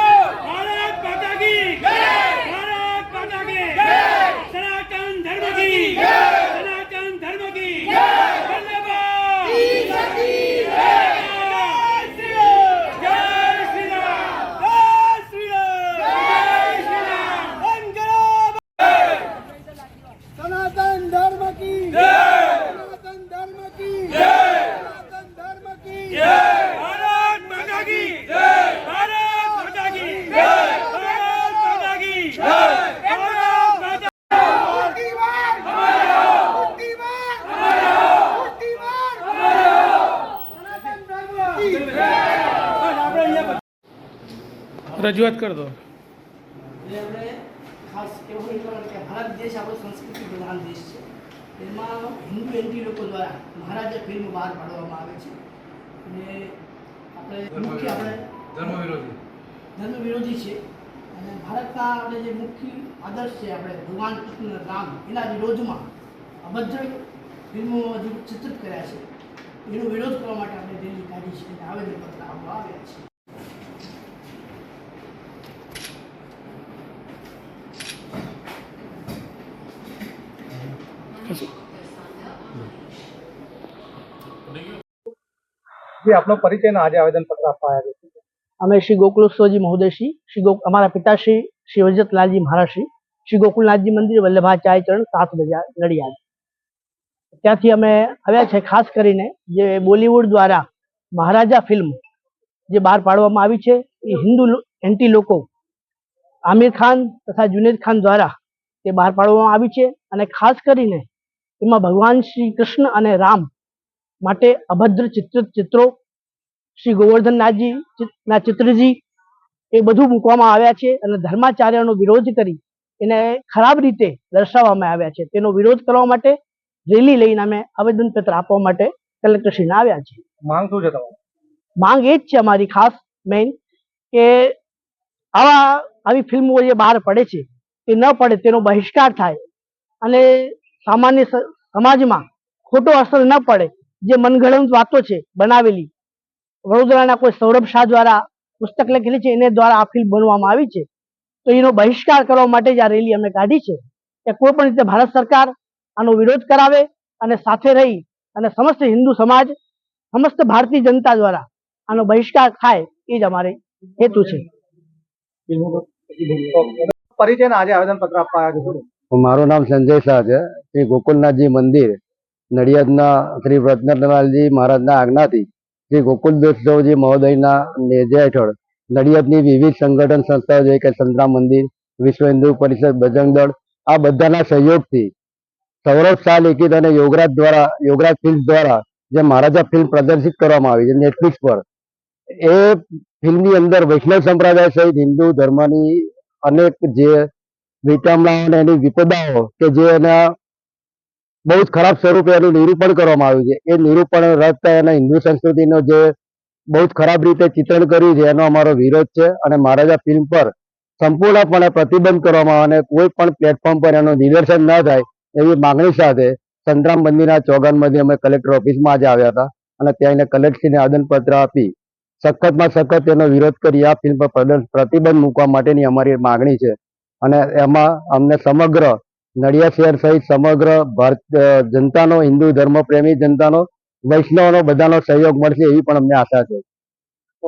ભારત માતા કી ભારત માતા કી સનાતન ધર્મ કી સનાતન ધર્મ કી વલ્લભભાઈ! જય શ્રી રામ! જય શ્રી રામ! જય શ્રી રામ! જય શ્રી રામ! બંધ કરો! સનાતન ધર્મ કી જય! સનાતન ધર્મ કી જય! સનાતન ધર્મ કી ભારત માતા કી ભારત માતા કી ભારત માતા કી ભારત માતા મોટી વાર મોટી વાર મોટી વાર સનાતન ધર્મ કી રજૂઆત કર દો. એટલે આપણે ખાસ એવું કે ભારત દેશ આપણો સંસ્કૃતિ પ્રધાન દેશ છે. એમાં હિન્દુ એન્ટી લોકો દ્વારા મહારાજા ફિલ્મ બહાર પાડવામાં આવે છે. અને આપણે મુખ્ય આપણે ધર્મ વિરોધી ધર્મ વિરોધી છે. અને ભારતના આપણે જે મુખ્ય આદર્શ છે આપણે ભગવાન કૃષ્ણ રામ એના વિરોધમાં અભદ્ર ફિલ્મો જે ચિત્રિત કર્યા છે. એનો વિરોધ કરવા માટે આપણે દિલ્હી કાઢી છે. અને આવેદનપત્ર આપવા આવ્યા છે. જે આપનો પરિચય આજે આવેદન પત્ર આપવા આવ્યા છે અમે શ્રી ગોકુલેશ્વરજી મહોદયશ્રી શ્રી ગો અમારા પિતાશ્રી શ્રી વજતલાલજી મહારાજશ્રી શ્રી ગોકુલનાથજી મંદિર વલ્લભાચાર્ય ચરણ સાત બજાર નડિયાદ. ત્યાંથી અમે આવ્યા છે ખાસ કરીને જે બોલિવૂડ દ્વારા મહારાજા ફિલ્મ જે બહાર પાડવામાં આવી છે એ હિન્દુ એન્ટી લોકો આમિર ખાન તથા જુનેદ ખાન દ્વારા તે બહાર પાડવામાં આવી છે અને ખાસ કરીને એમાં ભગવાન શ્રી કૃષ્ણ અને રામ માટે અભદ્ર ચિત્ર ચિત્રો શ્રી ગોવર્ધનનાથજી ના ચિત્રજી એ બધું મૂકવામાં આવ્યા છે અને ધર્માચાર્યનો વિરોધ કરી એને ખરાબ રીતે દર્શાવવામાં આવ્યા છે. તેનો વિરોધ કરવા માટે રેલી લઈને અમે આવેદનપત્ર આપવા માટે કલેક્ટરશ્રીને આવ્યા છે માંગ શું છે તમારી? માંગ એ જ છે અમારી ખાસ મેઇન કે આવા આવી ફિલ્મો જે બહાર પડે છે તે ન પડે તેનો બહિષ્કાર થાય. અને સામાન્ય સમાજમાં ખોટો અસર ન પડે. જે મનગઢંત વાતો છે બનાવેલી. વડોદરાના કોઈ સૌરભ શાહ દ્વારા પુસ્તક લખેલી છે એને દ્વારા આ ફિલ્મ બનવામાં આવી છે. તો એનો બહિષ્કાર કરવા માટે જ આ રેલી અમે કાઢી છે. કે કોઈ પણ રીતે ભારત સરકાર આનો વિરોધ કરાવે અને સાથે રહી અને સમસ્ત હિન્દુ સમાજ સમસ્ત ભારતીય જનતા દ્વારા આનો બહિષ્કાર થાય એ જ અમારે હેતુ છે. પરિચય આજે આવેદન પત્ર આપવા આવ્યા છે. મારું નામ સંજય શાહ છે. શ્રી ગોકુલનાથજી મંદિર, નડિયાદના શ્રી વ્રતનલાલજી મહારાજના આજ્ઞાથી શ્રી ગોકુલદેવજી મહોદયના નેજા હેઠળ, નડિયાદની વિવિધ સંગઠન સંસ્થાઓ જેવી કે સંતરામ મંદિર, વિશ્વ હિન્દુ પરિષદ, બજરંગ દળ, આ બધાના સહયોગથી સૌરભ શાહ લિખિત અને યોગરાજ દ્વારા, યોગરાજ ફિલ્મ દ્વારા, જે મહારાજા ફિલ્મ પ્રદર્શિત કરવામાં આવી છે નેટફ્લિક્સ પર. એ ફિલ્મની અંદર વૈષ્ણવ સંપ્રદાય સહિત હિન્દુ ધર્મની અનેક જે વિટમણાઓ અને એની વિપદાઓ કે જે એના બહુ જ ખરાબ સ્વરૂપે એનું નિરૂપણ કરવામાં આવ્યું છે. એ નિરૂપણ રદ થાય અને હિન્દુ સંસ્કૃતિનો જે બહુ જ ખરાબ રીતે ચિત્રણ કર્યું છે, એનો અમારો વિરોધ છે અને મહારાજા ફિલ્મ પર સંપૂર્ણપણે પ્રતિબંધ કરવામાં આવે અને કોઈ પણ પ્લેટફોર્મ પર એનું નિદર્શન ન થાય એવી માંગણી સાથે સંતરામ મંદિરના ચોગાનમાંથી અમે કલેક્ટર ઓફિસમાં આજે આવ્યા હતા અને ત્યાં એને કલેક્ટરશ્રીને આદનપત્ર આપી સખતમાં સખત એનો વિરોધ કરી આ ફિલ્મ પર પ્રતિબંધ મૂકવા માટેની અમારી માગણી છે. અને એમાં અમને સમગ્ર નડિયાદ શહેર સહિત સમગ્ર ભારત જનતાનો હિન્દુ ધર્મ પ્રેમી જનતાનો, વૈષ્ણવનો બધાનો સહયોગ મળશે એવી પણ અમને આશા છે.